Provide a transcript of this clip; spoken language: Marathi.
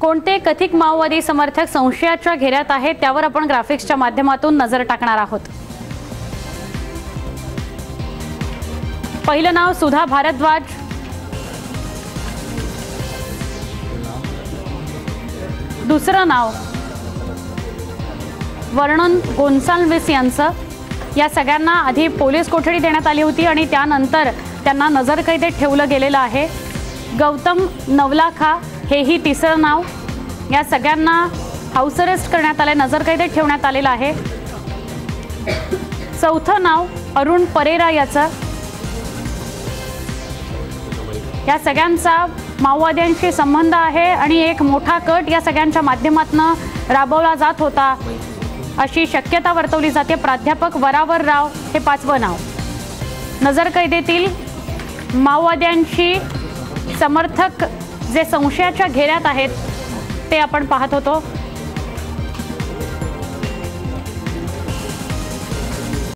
कोणते कथित माओवादी समर्थक संशयाच्या घेऱ्यात आहेत त्यावर आपण ग्राफिक्सच्या माध्यमातून नजर टाकणार आहोत. पहिलं नाव सुधा भारद्वाज. दुसरं नाव वर्णन गोन्साल्विस यांचं. या सगळ्यांना आधी पोलीस कोठडी देण्यात आली होती आणि त्यानंतर त्यांना नजरकैदेत ठेवलं गेलेलं आहे. गौतम नवलाखा हेही तिसरं नाव. या सगळ्यांना हाऊस अरेस्ट करण्यात आलं नजरकैदेत ठेवण्यात आलेलं आहे. चौथं नाव अरुण परेरा याचं. या सगळ्यांचा माओवाद्यांशी संबंध आहे आणि एक मोठा कट या सगळ्यांच्या माध्यमातून राबवला जात होता. अशी शक्यता वर्तवली जाते. प्राध्यापक वरावर राव हे पाचवं नाव. नजरकैदेतील माओवाद्यांशी समर्थक जे संशयाच्या घेऱ्यात आहेत ते आपण पाहत होतो.